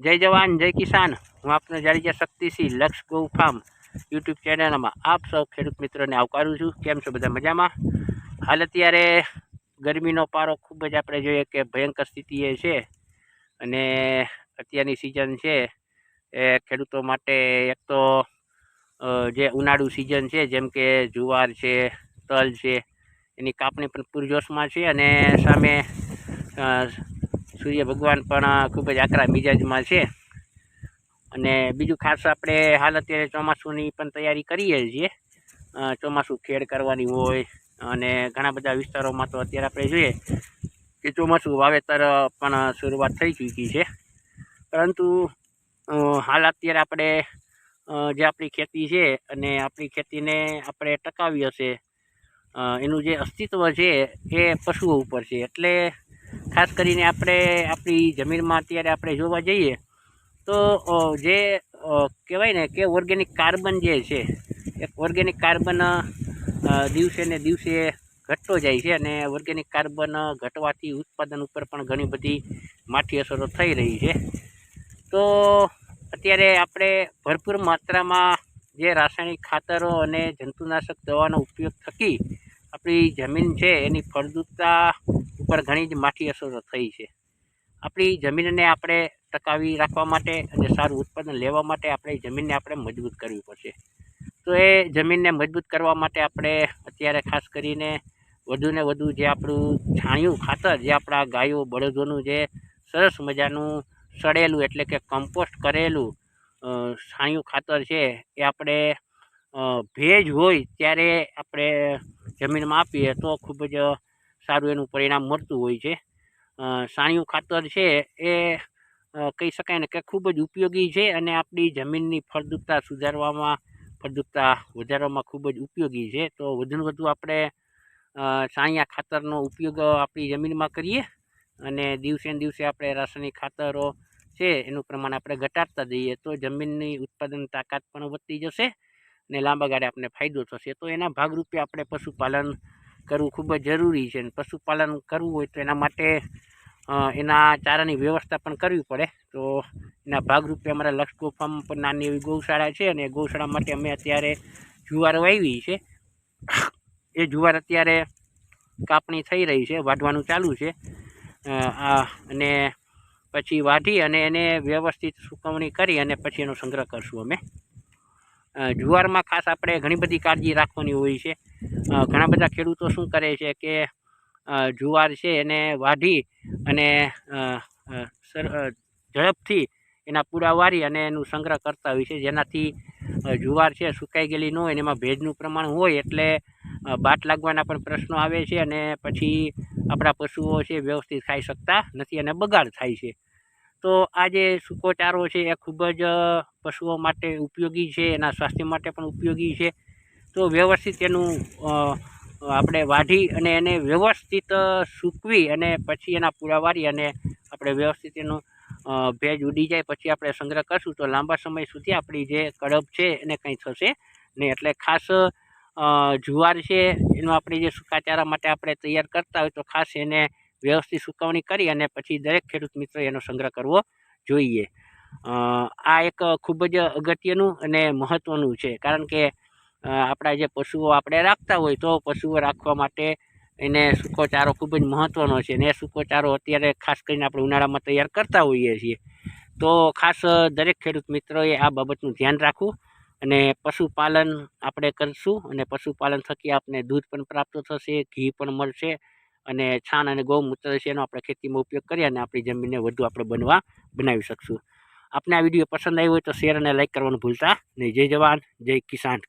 જય જવાન, જય કિસાન. હું આપનો જાડીજા શક્તિસિંહ, લક્ષ ગૌ ફાર્મ યુટ્યુબ ચેનલમાં આપ સૌ ખેડૂત મિત્રોને આવકારું છું. કેમ છો બધા મજામાં? હાલ અત્યારે ગરમીનો પારો ખૂબ જ આપણે જોઈએ કે ભયંકર સ્થિતિએ છે અને અત્યારની સિઝન છે એ ખેડૂતો માટે એક તો જે ઉનાળુ સિઝન છે, જેમ કે જુવાર છે, તલ છે, એની કાપણી પણ પૂરજોશમાં છે અને સામે સૂર્ય ભગવાન પણ ખૂબ જ આકરા મિજાજમાં છે. અને બીજું ખાસ આપણે હાલ અત્યારે ચોમાસુની પણ તૈયારી કરીએ છીએ. ચોમાસું ખેડ કરવાની હોય અને ઘણા બધા વિસ્તારોમાં તો અત્યારે આપણે જોઈએ કે ચોમાસું વાવેતર પણ શરૂઆત થઈ ચૂકી છે. પરંતુ હાલ અત્યારે આપણે જે આપણી ખેતી છે અને આપણી ખેતીને આપણે ટકાવી હશે એનું જે અસ્તિત્વ છે એ પશુઓ ઉપર છે. એટલે ખાસ કરીને આપણે આપણી જમીનમાં અત્યારે આપણે જોવા જઈએ, તો જે કહેવાય ને કે ઓર્ગેનિક કાર્બન જે છે, એક ઓર્ગેનિક કાર્બન દિવસે ને દિવસે ઘટતો જાય છે અને ઓર્ગેનિક કાર્બન ઘટવાથી ઉત્પાદન ઉપર પણ ઘણી બધી માઠી અસરો થઈ રહી છે. તો, અત્યારે આપણે ભરપૂર માત્રામાં જે રાસાયણિક ખાતરો અને જંતુનાશક દવાનો ઉપયોગ થકી આપણી જમીન છે એની ફળદ્રુપતા ઉપર ઘણી જ માઠી અસરો થઈ છે. આપણી જમીનને આપણે ટકાવી રાખવા માટે અને સારું ઉત્પાદન લેવા માટે આપણે જમીનને આપણે મજબૂત કરવી પડશે. તો એ જમીનને મજબૂત કરવા માટે આપણે અત્યારે ખાસ કરીને વધુને વધુ જે આપણું છાણિયું ખાતર, જે આપણા ગાયો, બળદોનું જે સરસ મજાનું સડેલું એટલે કે કમ્પોસ્ટ કરેલું છાણિયું ખાતર છે એ આપણે ભેજ હોય ત્યારે આપણે જમીનમાં આપીએ તો ખૂબ જ સારું એનું પરિણામ મળતું હોય છે. સાણિયું ખાતર છે એ કહી શકાય ને કે ખૂબ જ ઉપયોગી છે અને આપણી જમીનની ફળદ્રુપતા સુધારવામાં, ફળદ્રુપતા વધારવામાં ખૂબ જ ઉપયોગી છે. તો વધુને વધુ આપણે સાણિયા ખાતરનો ઉપયોગ આપણી જમીનમાં કરીએ અને દિવસે દિવસે આપણે રાસાયણિક ખાતરો છે એનું પ્રમાણ આપણે ઘટાડતા જઈએ તો જમીનની ઉત્પાદન તાકાત પણ વધતી જશે અને લાંબા ગાળે આપણને ફાયદો થશે. તો એના ભાગરૂપે આપણે પશુપાલન કરવું ખૂબ જ જરૂરી છે અને પશુપાલન કરવું હોય તો એના માટે એના ચારાની વ્યવસ્થા પણ કરવી પડે. તો એના ભાગરૂપે અમારા લક્ષ ગો ફાર્મ પર નાની એવી ગૌશાળા છે અને ગૌશાળા માટે અમે અત્યારે જુવાર વાવી છે. એ જુવાર અત્યારે કાપણી થઈ રહી છે, વાઢવાનું ચાલુ છે. અને પછી વાઢી અને એને વ્યવસ્થિત સુકવણી કરી અને પછી એનો સંગ્રહ કરશું અમે. જુવારમાં ખાસ આપણે ઘણી બધી કાળજી રાખવાની હોય છે. ઘણા બધા ખેડૂતો શું કરે છે કે જુવાર છે એને વાઢી અને ઝડપથી એના પૂરા વારી અને એનું સંગ્રહ કરતા હોય છે. જેનાથી જુવાર છે સુકાઈ ગયેલી ન હોય એમાં ભેજનું પ્રમાણ હોય એટલે બાટ લાગવાના પણ પ્રશ્નો આવે છે અને પછી આપણા પશુઓ છે વ્યવસ્થિત ખાઈ શકતા નથી અને બગાડ થાય છે. તો આ જે સૂકો ચારો છે, એ ખૂબ જ પશુઓ માટે ઉપયોગી છે, એના સ્વાસ્થ્ય માટે પણ ઉપયોગી છે. તો વ્યવસ્થિત એનું આપણે વાઢી અને એને વ્યવસ્થિત સૂકવી અને પછી એના પૂરા અને આપણે વ્યવસ્થિત એનું ભેજ ઉડી જાય, પછી આપણે સંગ્રહ કરશું તો લાંબા સમય સુધી આપણી જે કડબ છે એને કંઈ થશે નહીં. એટલે ખાસ જુવાર છે, એનો આપણે જે સૂકાચારા માટે આપણે તૈયાર કરતા હોય તો ખાસ એને વ્યવસ્થિત સુકવણી કરી અને પછી દરેક ખેડૂત મિત્રોએ એનો સંગ્રહ કરવો જોઈએ. આ એક ખૂબ જ અગત્યનું અને મહત્ત્વનું છે. કારણ કે આપણા જે પશુઓ આપણે રાખતા હોય તો પશુઓ રાખવા માટે એને સૂકો ચારો ખૂબ જ મહત્ત્વનો છે અને એ સૂકો અત્યારે ખાસ કરીને આપણે ઉનાળામાં તૈયાર કરતા હોઈએ છીએ. તો ખાસ દરેક ખેડૂત મિત્રોએ આ બાબતનું ધ્યાન રાખવું અને પશુપાલન આપણે કરીશું અને પશુપાલન થકી આપને દૂધ પણ પ્રાપ્ત થશે, ઘી પણ મળશે અને છાણ અને ગૌમૂત્ર છે એનો આપણે ખેતીમાં ઉપયોગ કરી અને આપણી જમીનને વધુ આપણે બનવા બનાવી શકશું. આપને આ વીડિયો પસંદ આવ્યો હોય તો શેર અને લાઇક કરવાનું ભૂલતા નહીં. જય જવાન, જય કિસાન.